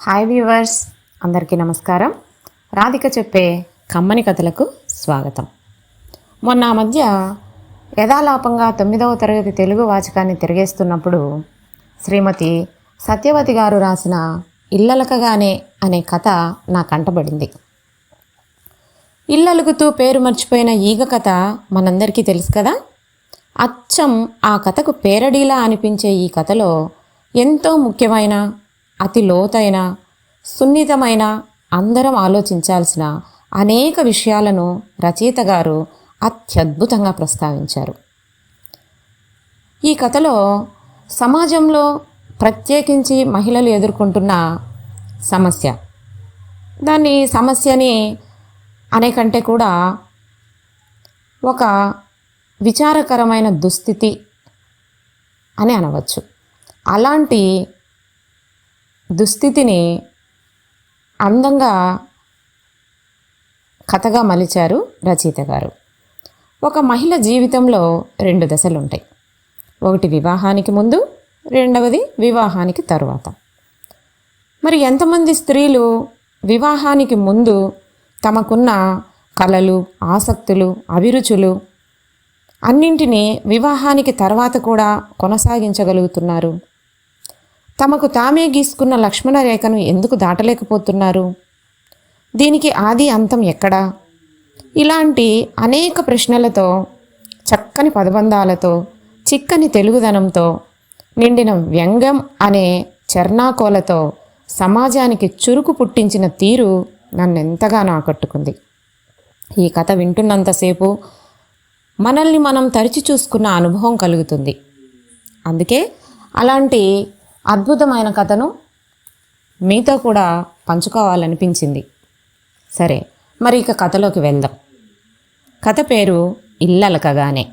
Hi viewers అందరికీ నమస్కారం. రాధిక చెప్పే కమ్మని కథలకు స్వాగతం. మొన్న ఆ మధ్య యథాలాపంగా తొమ్మిదవ తరగతి తెలుగు వాచకాన్ని తిరిగేస్తున్నప్పుడు శ్రీమతి సత్యవతి గారు రాసిన ఇల్లలకగానే అనే కథ నా కంటబడింది. ఇల్లలుగుతూ పేరు మర్చిపోయిన ఈగ కథ మనందరికీ తెలుసు కదా? అచ్చం ఆ కథకు పేరడీలా అనిపించే ఈ కథలో ఎంతో ముఖ్యమైన అతి లోతైన సున్నితమైన అందరం ఆలోచించాల్సిన అనేక విషయాలను రచయిత గారు అత్యద్భుతంగా ప్రస్తావించారు. ఈ కథలో సమాజంలో ప్రత్యేకించి మహిళలు ఎదుర్కొంటున్న సమస్య. దాన్ని సమస్యని అనేకంటే కూడా ఒక విచారకరమైన దుస్థితి అని అనవచ్చు. అలాంటి దుస్థితిని అందంగా కథగా మలిచారు రచయిత గారు. ఒక మహిళ జీవితంలో రెండు దశలు ఉంటాయి ఒకటి వివాహానికి ముందు రెండవది వివాహానికి తరువాత. మరి ఎంతమంది స్త్రీలు వివాహానికి ముందు తమకున్న కలలు ఆసక్తులు అభిరుచులు అన్నింటినీ వివాహానికి తర్వాత కూడా కొనసాగించగలుగుతున్నారు? తమకు తామే గీసుకున్న లక్ష్మణ రేఖను ఎందుకు దాటలేకపోతున్నారు? దీనికి ఆది అంతం ఎక్కడా? ఇలాంటి అనేక ప్రశ్నలతో చక్కని పదబంధాలతో చిక్కని తెలుగుదనంతో నిండిన వ్యంగ్యం అనే చర్నాకోలతో సమాజానికి చురుకు పుట్టించిన తీరు నన్నెంతగానో ఆకట్టుకుంది. ఈ కథ వింటున్నంతసేపు మనల్ని మనం తరిచి చూసుకున్న అనుభవం కలుగుతుంది. అందుకే అలాంటి అద్భుతమైన కథను మీతో కూడా పంచుకోవాలనిపించింది. సరే మరి ఇక కథలోకి వెళ్దాం. కథ పేరు ఇల్లలకగానే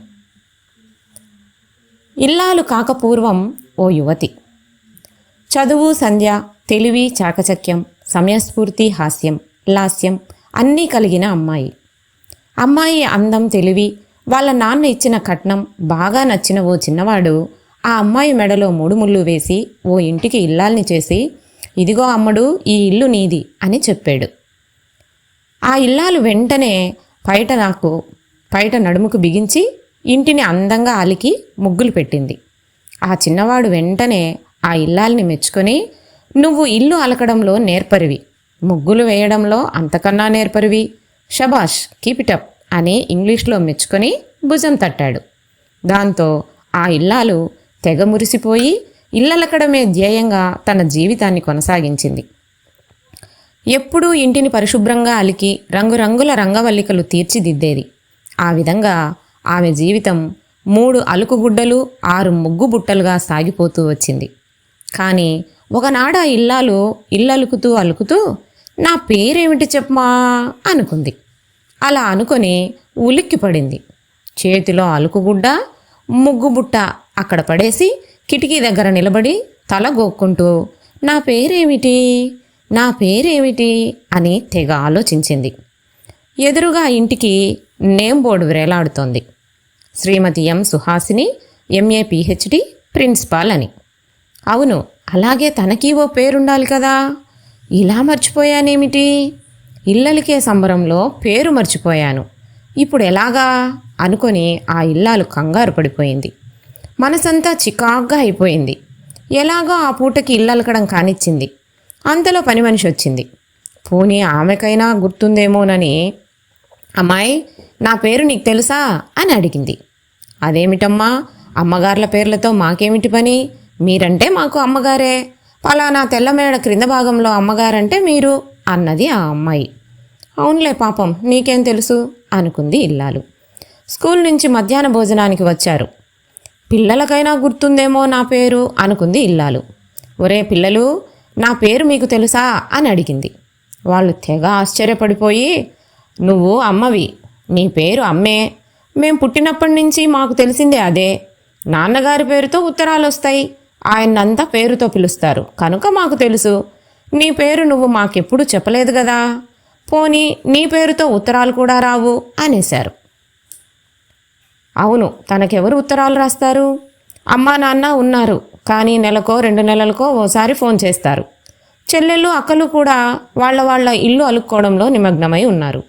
ఇల్లాలు కాకపూర్వం ఓ యువతి. చదువు సంధ్య తెలివి చాకచక్యం సమయస్ఫూర్తి హాస్యం లాస్యం అన్నీ కలిగిన అమ్మాయి. అమ్మాయి అందం తెలివి వాళ్ళ నాన్న ఇచ్చిన కట్నం బాగా నచ్చిన ఓ చిన్నవాడు ఆ అమ్మాయి మెడలో మూడు ముళ్ళు వేసి ఓ ఇంటికి ఇల్లాల్ని చేసి ఇదిగో అమ్మడు ఈ ఇల్లు నీది అని చెప్పాడు. ఆ ఇల్లాలు వెంటనే పైట నాకు పైట నడుముకు బిగించి ఇంటిని అందంగా అలికి ముగ్గులు పెట్టింది. ఆ చిన్నవాడు వెంటనే ఆ ఇల్లాల్ని మెచ్చుకొని నువ్వు ఇల్లు అలకడంలో నేర్పరివి ముగ్గులు వేయడంలో అంతకన్నా నేర్పరివి షబాష్ కీపిటప్ అని ఇంగ్లీష్లో మెచ్చుకొని భుజం తట్టాడు. దాంతో ఆ ఇల్లాలు తెగ మురిసిపోయి ఇల్లలకడమే ధ్యేయంగా తన జీవితాన్ని కొనసాగించింది. ఎప్పుడూ ఇంటిని పరిశుభ్రంగా అలికి రంగురంగుల రంగవల్లికలు తీర్చిదిద్దేది. ఆ విధంగా ఆమె జీవితం మూడు అలుకుగుడ్డలు ఆరు ముగ్గు బుట్టలుగా సాగిపోతూ వచ్చింది. కానీ ఒకనాడు ఆ ఇల్లాలు ఇల్లలుకుతూ అలుకుతూ నా పేరేమిటి చెప్పమా? అనుకుంది. అలా అనుకొని ఉలిక్కిపడింది. చేతిలో అలుకుగుడ్డ ముగ్గు బుట్ట అక్కడ పడేసి కిటికీ దగ్గర నిలబడి తల గోక్కుంటూ నా పేరేమిటి? నా పేరేమిటి? అని తెగ ఆలోచించింది. ఎదురుగా ఇంటికి name board వేలాడుతోంది. Srimati M Suhasini MA PhD principal అని. అవును అలాగే తనకి ఓ పేరుండాలి కదా. ఇలా మర్చిపోయానేమిటి? ఇల్లలికే సంబరంలో పేరు మర్చిపోయాను. ఇప్పుడు ఎలాగా? అనుకొని ఆ ఇల్లాలు కంగారు పడిపోయింది. మనసంతా చికాగ్గా అయిపోయింది. ఎలాగో ఆ పూటకి ఇల్లలకడం కానిచ్చింది. అంతలో పని మనిషి వచ్చింది. పోనీ ఆమెకైనా గుర్తుందేమోనని అమ్మాయి నా పేరు నీకు తెలుసా? అని అడిగింది. అదేమిటమ్మా? అమ్మగార్ల పేర్లతో మాకేమిటి పని? మీరంటే మాకు అమ్మగారే. పలానా తెల్లమేడ క్రింద భాగంలో అమ్మగారంటే మీరు అన్నది ఆ అమ్మాయి. అవునులే పాపం నీకేం తెలుసు? అనుకుంది ఇల్లాలు. స్కూల్ నుంచి మధ్యాహ్న భోజనానికి వచ్చారు. పిల్లలకైనా గుర్తుందేమో నా పేరు అనుకుంది ఇల్లాలు. ఒరే పిల్లలు నా పేరు మీకు తెలుసా అని అడిగింది. వాళ్ళు తెగ ఆశ్చర్యపడిపోయి నువ్వు అమ్మవి నీ పేరు అమ్మే. మేం పుట్టినప్పటి నుంచి మాకు తెలిసిందే అదే. నాన్నగారి పేరుతో ఉత్తరాలు వస్తాయి ఆయన్నంతా పేరుతో పిలుస్తారు. కనుక మాకు తెలుసు. నీ పేరు నువ్వు మాకెప్పుడు చెప్పలేదు కదా. పోనీ నీ పేరుతో ఉత్తరాలు కూడా రావు అనేశారు. అవును తనకెవరు ఉత్తరాలు రాస్తారు? అమ్మా నాన్న ఉన్నారు కానీ నెలకో రెండు నెలలకో ఓసారి ఫోన్ చేస్తారు. చెల్లెళ్ళు అక్కలు కూడా వాళ్ళ వాళ్ళ ఇల్లు అలుక్కోవడంలో నిమగ్నమై ఉన్నారు.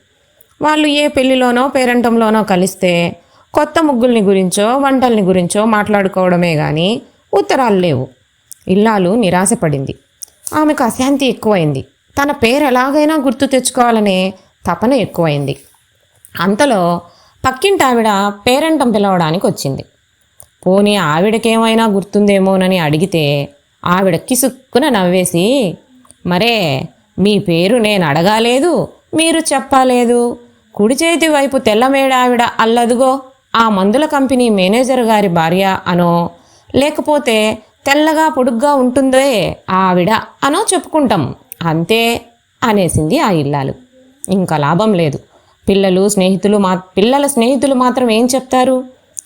వాళ్ళు ఏ పెళ్ళిలోనో పేరంటంలోనో కలిస్తే కొత్త ముగ్గుల్ని గురించో వంటల్ని గురించో మాట్లాడుకోవడమే కానీ ఉత్తరాలు లేవు. ఇల్లాలు నిరాశపడింది. ఆమెకు అశాంతి ఎక్కువైంది. తన పేరు ఎలాగైనా గుర్తు తెచ్చుకోవాలనే తపన ఎక్కువైంది. అంతలో పక్కింటి ఆవిడ పేరంటం పిలవడానికి వచ్చింది పోనీ ఆవిడకేమైనా గుర్తుందేమోనని అడిగితే ఆవిడ కిసుక్కున నవ్వేసి మరే మీ పేరు నేను అడగాలేదు మీరు చెప్పలేదు. కుడి చేతి వైపు తెల్లమేడావిడ అల్లదుగో ఆ మందుల కంపెనీ మేనేజర్ గారి భార్య అనో లేకపోతే తెల్లగా పొడుగ్గా ఉంటుందే ఆవిడ అనో చెప్పుకుంటాం. అంతే అనేసింది ఆ ఇల్లాలు. ఇంకా లాభం లేదు. పిల్లలు స్నేహితులు మా పిల్లల స్నేహితులు మాత్రం ఏం చెప్తారు?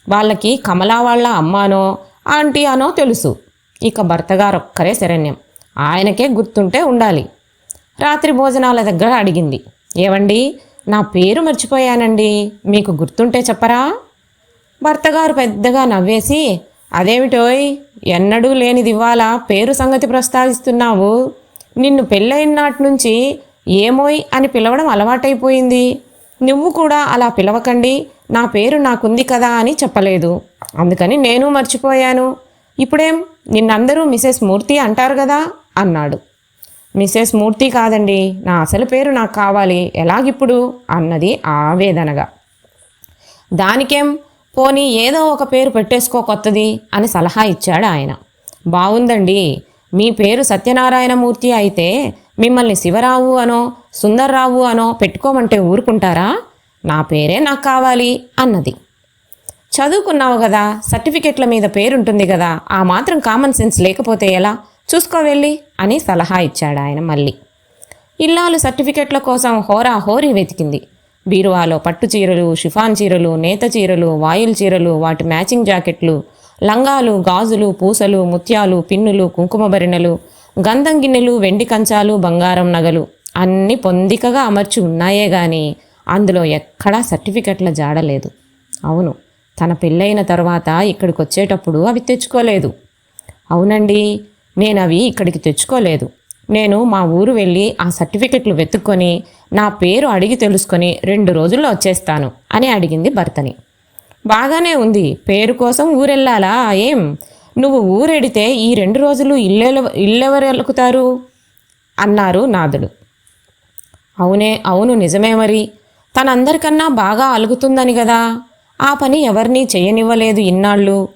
వాళ్ళకి కమలా వాళ్ళ అమ్మానో ఆంటీ అనో తెలుసు. ఇక భర్తగారు ఒక్కరే శరణ్యం. ఆయనకే గుర్తుంటే ఉండాలి. రాత్రి భోజనాల దగ్గర అడిగింది. ఏవండి? నా పేరు మర్చిపోయానండి. మీకు గుర్తుంటే చెప్పరా? భర్తగారు పెద్దగా నవ్వేసి అదేమిటోయ్? ఎన్నడూ లేనిది ఇవాళ పేరు సంగతి ప్రస్తావిస్తున్నావు. నిన్ను పెళ్ళైన నాటి నుంచి ఏమోయ్ అని పిలవడం అలవాటైపోయింది. నువ్వు కూడా అలా పిలవకండి. నా పేరు నాకుంది కదా అని చెప్పలేదు. అందుకని నేను మర్చిపోయాను. ఇప్పుడేం? నిన్నందరూ మిసెస్ మూర్తి అంటారు కదా? అన్నాడు. మిసెస్ మూర్తి కాదండి. నా అసలు పేరు నాకు కావాలి. ఎలాగిప్పుడు? అన్నది ఆవేదనగా. దానికేం? పోనీ ఏదో ఒక పేరు పెట్టేసుకో కొత్తది అని సలహా ఇచ్చాడు ఆయన. బాగుందండి మీ పేరు సత్యనారాయణమూర్తి అయితే మిమ్మల్ని శివరావు అనో సుందర్రావు అనో పెట్టుకోమంటే ఊరుకుంటారా? నా పేరే నాకు కావాలి అన్నది. చదువుకున్నావు కదా సర్టిఫికెట్ల మీద పేరుంటుంది కదా ఆ మాత్రం కామన్ సెన్స్ లేకపోతే ఎలా? చూసుకో వెళ్ళి అని సలహా ఇచ్చాడు ఆయన మళ్ళీ. ఇల్లాలు సర్టిఫికెట్ల కోసం హోరా హోరీ వెతికింది. బీరువాలో పట్టు చీరలు షిఫాన్ చీరలు నేత చీరలు వాయిల్ చీరలు వాటి మ్యాచింగ్ జాకెట్లు లంగాలు గాజులు పూసలు ముత్యాలు పిన్నులు కుంకుమ భరిణలు గంధం గిన్నెలు వెండి కంచాలు బంగారం నగలు అన్నీ పొందికగా అమర్చి ఉన్నాయే గాని అందులో ఎక్కడా సర్టిఫికెట్ల జాడలేదు అవును తన పెళ్ళైన తర్వాత ఇక్కడికి వచ్చేటప్పుడు అవి తెచ్చుకోలేదు. అవునండి నేను అవి ఇక్కడికి తెచ్చుకోలేదు. నేను మా ఊరు వెళ్ళి ఆ సర్టిఫికెట్లు వెతుక్కొని నా పేరు అడిగి తెలుసుకొని రెండు రోజుల్లో వచ్చేస్తాను అని అడిగింది భర్తని. బాగానే ఉంది పేరు కోసం ఊరెళ్ళాలా ఏం? నువ్వు ఊరెడితే ఈ రెండు రోజులు ఇల్లెల ఇల్లెవరు ఎలుకుతారు అన్నారు నాదుడు. అవునే అవును నిజమే మరి. తనందరికన్నా బాగా అలుగుతుందని కదా ఆ పని ఎవరినీ చేయనివ్వలేదు ఇన్నాళ్ళు.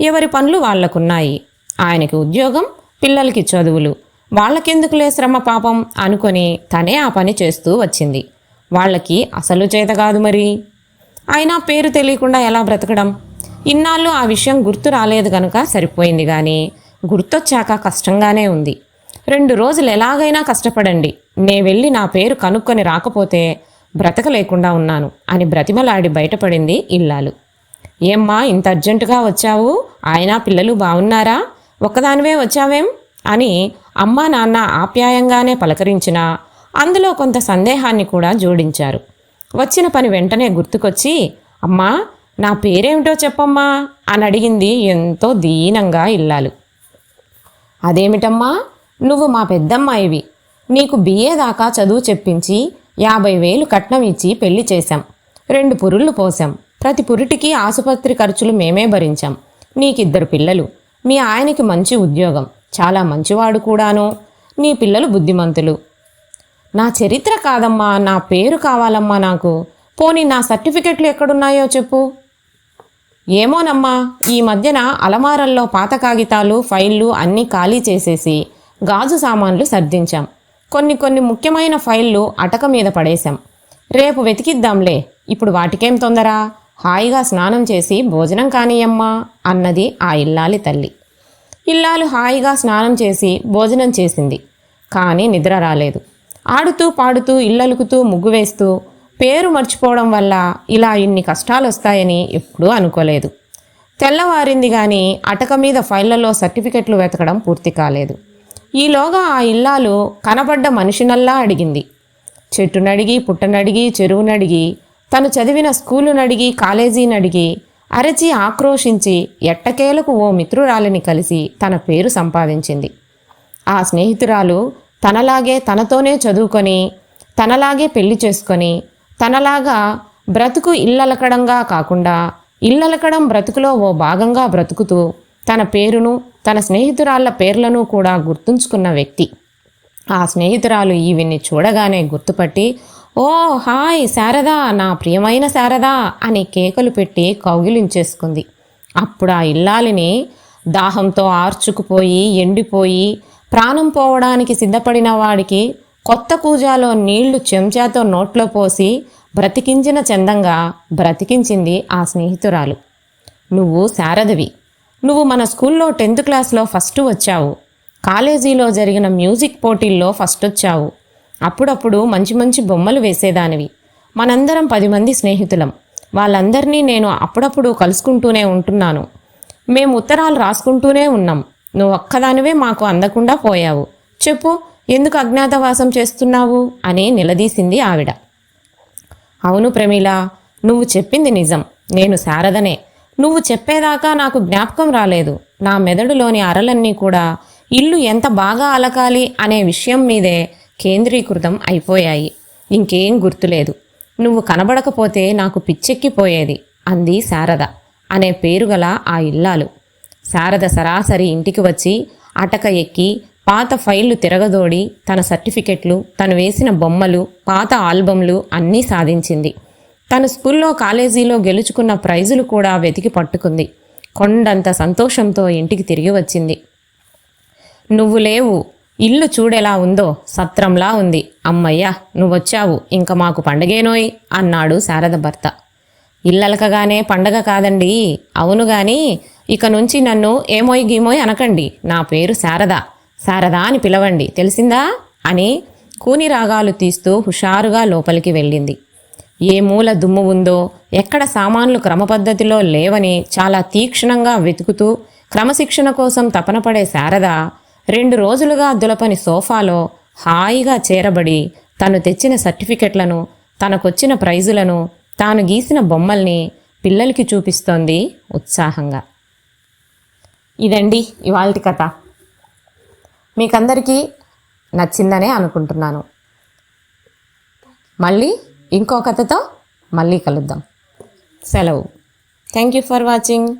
ఎవరి పనులు వాళ్ళకున్నాయి. ఆయనకి ఉద్యోగం పిల్లలకి చదువులు. వాళ్ళకెందుకులే శ్రమ పాపం అనుకొని తనే ఆ పని చేస్తూ వచ్చింది. వాళ్ళకి అసలు చేత కాదు మరి. అయినా పేరు తెలియకుండా ఎలా బ్రతకడం? ఇన్నాళ్ళు ఆ విషయం గుర్తు రాలేదు కనుక సరిపోయింది కానీ గుర్తొచ్చాక కష్టంగానే ఉంది. రెండు రోజులు ఎలాగైనా కష్టపడండి. నే వెళ్ళి నా పేరు కనుక్కొని రాకపోతే బ్రతకలేకుండా ఉన్నాను అని బ్రతిమలాడి బయటపడింది ఇల్లాలు. ఏమ్మా ఇంత అర్జెంటుగా వచ్చావు? ఆయన పిల్లలు బాగున్నారా ఒక్కదానివే వచ్చావేం? అని అమ్మా నాన్న ఆప్యాయంగానే పలకరించినా అందులో కొంత సందేహాన్ని కూడా జోడించారు. వచ్చిన పని వెంటనే గుర్తుకొచ్చి అమ్మా నా పేరేమిటో చెప్పమ్మా? అని అడిగింది ఎంతో దీనంగా ఇల్లాలు. అదేమిటమ్మా? నువ్వు మా పెద్దమ్మాయివి. నీకు బిఏ దాకా చదువు చెప్పించి యాభై వేలు కట్నం ఇచ్చి పెళ్ళి చేశాం. రెండు పురుళ్ళు పోసాం ప్రతి పురిటికి ఆసుపత్రి ఖర్చులు మేమే భరించాం. నీకిద్దరు పిల్లలు. మీ ఆయనకి మంచి ఉద్యోగం. చాలా మంచివాడు కూడాను. నీ పిల్లలు బుద్ధిమంతులు. నా చరిత్ర కాదమ్మా. నా పేరు కావాలమ్మా నాకు. పోనీ నా సర్టిఫికెట్లు ఎక్కడున్నాయో చెప్పు. ఏమోనమ్మా ఈ మధ్యన అలమారల్లో పాత కాగితాలు ఫైళ్ళు అన్నీ ఖాళీ చేసేసి గాజు సామాన్లు సర్దించాం. కొన్ని కొన్ని ముఖ్యమైన ఫైళ్ళు అటక మీద పడేశాం. రేపు వెతికిద్దాంలే ఇప్పుడు వాటికేం తొందర? హాయిగా స్నానం చేసి భోజనం కానియమ్మా అన్నది ఆ ఇల్లాలి తల్లి. ఇల్లాలు హాయిగా స్నానం చేసి భోజనం చేసింది కానీ నిద్ర రాలేదు. ఆడుతూ పాడుతూ ఇల్లలుకుతూ ముగ్గు వేస్తూ పేరు మర్చిపోవడం వల్ల ఇలా ఇన్ని కష్టాలు వస్తాయని ఎప్పుడూ అనుకోలేదు. తెల్లవారింది కానీ అటక మీద ఫైళ్ళలో సర్టిఫికెట్లు వెతకడం పూర్తి కాలేదు. ఈలోగా ఆ ఇల్లాలు కనబడ్డ మనిషినల్లా అడిగింది. చెట్టునడిగి పుట్టనడిగి చెరువునడిగి తను చదివిన స్కూలునడిగి కాలేజీనడిగి అరచి ఆక్రోషించి ఎట్టకేలకు ఓ మిత్రురాలిని కలిసి తన పేరు సంపాదించింది. ఆ స్నేహితురాలు తనలాగే తనతోనే చదువుకొని తనలాగే పెళ్ళి చేసుకొని తనలాగా బ్రతుకు ఇల్లలకడంగా కాకుండా ఇల్లలకడం బ్రతుకులో ఓ భాగంగా బ్రతుకుతూ తన పేరును తన స్నేహితురాళ్ళ పేర్లను కూడా గుర్తుంచుకున్న వ్యక్తి. ఆ స్నేహితురాలు ఈవిని చూడగానే గుర్తుపట్టి ఓ హాయ్ శారదా నా ప్రియమైన శారదా అని కేకలు పెట్టి కౌగిలించేసుకుంది. అప్పుడు ఆ ఇల్లాలిని దాహంతో ఆర్చుకుపోయి ఎండిపోయి ప్రాణం పోవడానికి సిద్ధపడిన వాడికి కొత్త కూజాలో నీళ్ళు చెంచాతో నోట్లో పోసి బ్రతికించిన చందంగా బ్రతికించింది ఆ స్నేహితురాలు. నువ్వు శారదవి. నువ్వు మన స్కూల్లో టెన్త్ క్లాస్లో ఫస్ట్ వచ్చావు. కాలేజీలో జరిగిన మ్యూజిక్ పోటీల్లో ఫస్ట్ వచ్చావు అప్పుడప్పుడు మంచి మంచి బొమ్మలు వేసేదానివి. మనందరం పది మంది స్నేహితులం. వాళ్ళందరినీ నేను అప్పుడప్పుడు కలుసుకుంటూనే ఉంటున్నాను. మేము ఉత్తరాలు రాసుకుంటూనే ఉన్నాం. నువ్వు ఒక్కదానివే మాకు అందకుండా పోయావు. చెప్పు ఎందుకు అజ్ఞాతవాసం చేస్తున్నావు? అని నిలదీసింది ఆవిడ. అవును ప్రమీల నువ్వు చెప్పింది నిజం. నేను శారదనే. నువ్వు చెప్పేదాకా నాకు జ్ఞాపకం రాలేదు. నా మెదడులోని అరలన్నీ కూడా ఇల్లు ఎంత బాగా అలకాలి అనే విషయం మీదే కేంద్రీకృతం అయిపోయాయి. ఇంకేం గుర్తులేదు. నువ్వు కనబడకపోతే నాకు పిచ్చెక్కిపోయేది అంది శారద అనే పేరుగల ఆ ఇల్లాలు. శారద సరాసరి ఇంటికి వచ్చి అటక ఎక్కి పాత ఫైళ్ళు తిరగదోడి తన సర్టిఫికెట్లు తను వేసిన బొమ్మలు పాత ఆల్బమ్లు అన్నీ సాధించింది. తను స్కూల్లో కాలేజీలో గెలుచుకున్న ప్రైజులు కూడా వెతికి పట్టుకుంది. కొండంత సంతోషంతో ఇంటికి తిరిగి వచ్చింది. నువ్వు లేవు. ఇల్లు చూడెలా ఉందో సత్రంలా ఉంది. అమ్మయ్యా నువ్వొచ్చావు. ఇంక మాకు పండగేనోయ్ అన్నాడు శారద భర్త. ఇల్లలకగానే పండగ కాదండి. అవును గాని ఇక నుంచి నన్ను ఏమోయ్ గీమోయ్ అనకండి. నా పేరు శారద. శారదా అని పిలవండి. తెలిసిందా? అని కూని రాగాలు తీస్తూ హుషారుగా లోపలికి వెళ్ళింది. ఏ మూల దుమ్ము ఉందో ఎక్కడ సామాన్లు క్రమపద్ధతిలో లేవని చాలా తీక్షణంగా వెతుకుతూ క్రమశిక్షణ కోసం తపనపడే శారద రెండు రోజులుగా దులపని సోఫాలో హాయిగా చేరబడి తను తెచ్చిన సర్టిఫికెట్లను తనకొచ్చిన ప్రైజులను తాను గీసిన బొమ్మల్ని పిల్లలకి చూపిస్తోంది ఉత్సాహంగా. ఇదండి ఇవాళ కథ. మీకందరికీ నచ్చిందనే అనుకుంటున్నాను. మళ్ళీ ఇంకో కథతో మళ్ళీ కలుద్దాం. సెలవు. Thank you for watching